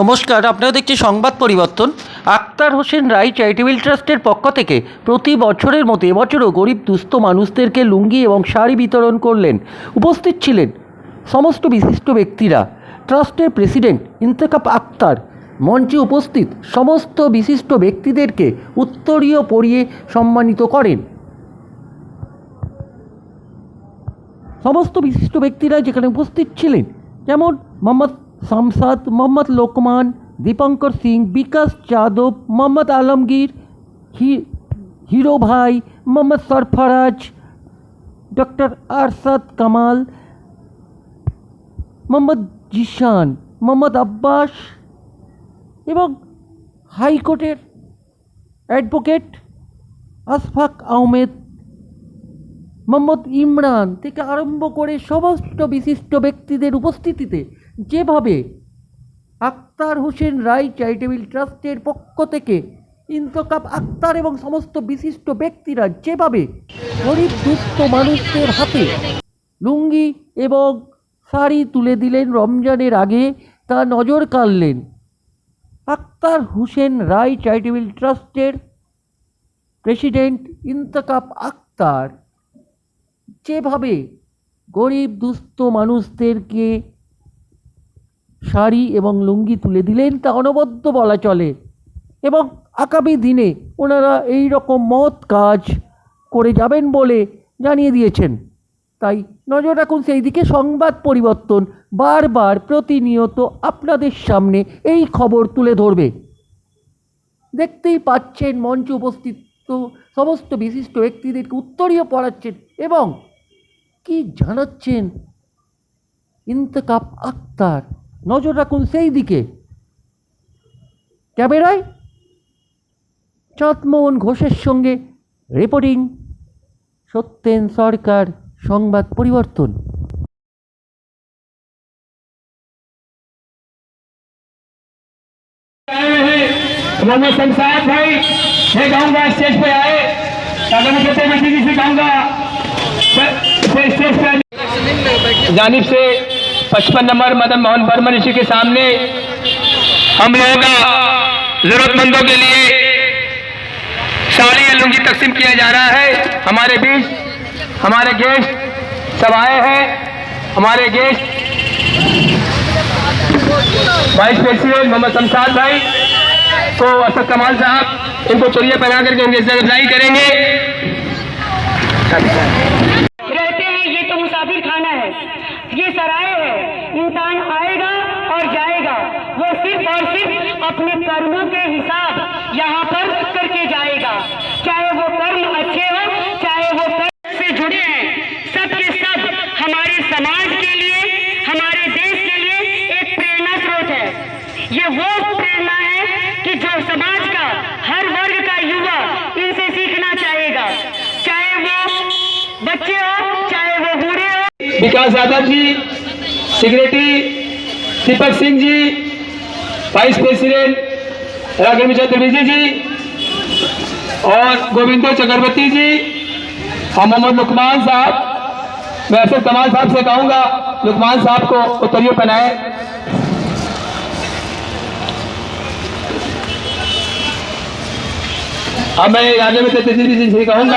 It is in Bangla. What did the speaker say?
নমস্কার আপনারা দেখছি সংবাদ পরিবর্তন। আক্তার হোসেন রায় চ্যারিটেবল ট্রাস্টের পক্ষ থেকে প্রতি বছরের মতো এবছরও গরিব, দুস্থ মানুষদেরকে লুঙ্গি এবং শাড়ি বিতরণ করলেন। উপস্থিত ছিলেন সমস্ত বিশিষ্ট ব্যক্তিরা। ট্রাস্টের প্রেসিডেন্ট ইন্তেকাব আক্তার। মঞ্চে উপস্থিত সমস্ত বিশিষ্ট ব্যক্তিদেরকে উত্তরীয় পরিয়ে সম্মানিত করেন। সমস্ত বিশিষ্ট ব্যক্তিরা যেখানে উপস্থিত ছিলেন, যেমন মোহাম্মদ শামসাদ মোহাম্মদ লোকমান দীপঙ্কর সিং বিকাশ যাদব মোহাম্মদ আলমগীর হি- হিরো ভাই মোহাম্মদ সরফরাজ ডক্টর আরশাদ কামাল মোহাম্মদ জিশান মোহাম্মদ আব্বাস এবং হাইকোর্টের অ্যাডভোকেট আশফাক আহমেদ মোহাম্মদ ইমরান থেকে আরম্ভ করে সমস্ত বিশিষ্ট ব্যক্তিদের উপস্থিতিতে যেভাবে আক্তার হোসেন রায় চ্যারিটেবল ট্রাস্টের পক্ষ থেকে ইন্তকাব আক্তার এবং সমস্ত বিশিষ্ট ব্যক্তিরা যেভাবে গরিব, দুস্থ মানুষদের হাতে লুঙ্গি এবং শাড়ি তুলে দিলেন রমজানের আগে, তা নজর কাড়লেন আক্তার হোসেন রায় চ্যারিটেবল ট্রাস্টের প্রেসিডেন্ট ইন্তকাব আক্তার। যেভাবে গরিব, দুস্থ মানুষদেরকে শাড়ি এবং লুঙ্গি তুলে দিলেন, তা অনবদ্য বলা চলে। এবং আগামী দিনে ওনারা এই রকম মহৎ কাজ করে যাবেন বলে জানিয়ে দিয়েছেন। তাই নজর রাখুন সেই দিকে সংবাদ পরিবর্তন বারবার প্রতিনিয়ত আপনাদের সামনে এই খবর তুলে ধরবে। দেখতেই পাচ্ছেন মঞ্চে উপস্থিত সমস্ত বিশিষ্ট ব্যক্তিদেরকে উত্তরীয় পড়াচ্ছেন এবং কি জানাচ্ছেন ইন্তকাব আক্তার নজর রাখুন সেই দিকে ক্যামেরায় চাঁদমোহন ঘোষের সঙ্গে রিপোর্টিং সত্যেন সরকার সংবাদ পরিবর্তন आए हुए हैं मोहम्मद शमशाद भाई मैं स्टेज पे आए। जी से स्टेज पे जानिब से पचपन नंबर मदन मोहन बर्मन ऋषि के सामने। हम लोगों का जरूरतमंदों के लिए साड़ी या लुंगी तकसीम किया जा रहा है। हमारे बीच हमारे गेस्ट सब आए हैं। हमारे guest vice president Mohammad Shamshad भाई। को असद कमाल साहब, इनको चोरिया पहना करके उनकी इज़्ज़त अफजाई करेंगे। रहते हैं, ये तो मुसाफिर खाना है। ये सराय है। इंसान आएगा और जाएगा। वो सिर्फ़ और सिर्फ़ अपने कर्मों के हिसाब यहाँ पर करके जाएगा चाहे वो कर्म अच्छे हो चाहे वो कर्म से जुड़े हैं सब के सब हमारे समाज के लिए हमारे देश के लिए एक प्रेरणा स्रोत है वो प्रेरणा है कि जो समाज का, हर वर्ग का युवा इनसे सीखना चाहेगा। चाहे वो बच्चे हो, चाहे वो बूढ़े हो। Vikas Yadav ji secretary Deepak Singh ji, vice president Raghav Chaturvedi ji, और गोविंदो चक्रवर्ती जी, और मोहम्मद लुकमान साहब। मैं अरशद कमाल साहब से कहूँगा, लुकमान साहब को उत्तरियों पहनाए। अब मैं आगे में तैतीस से कहूँगा।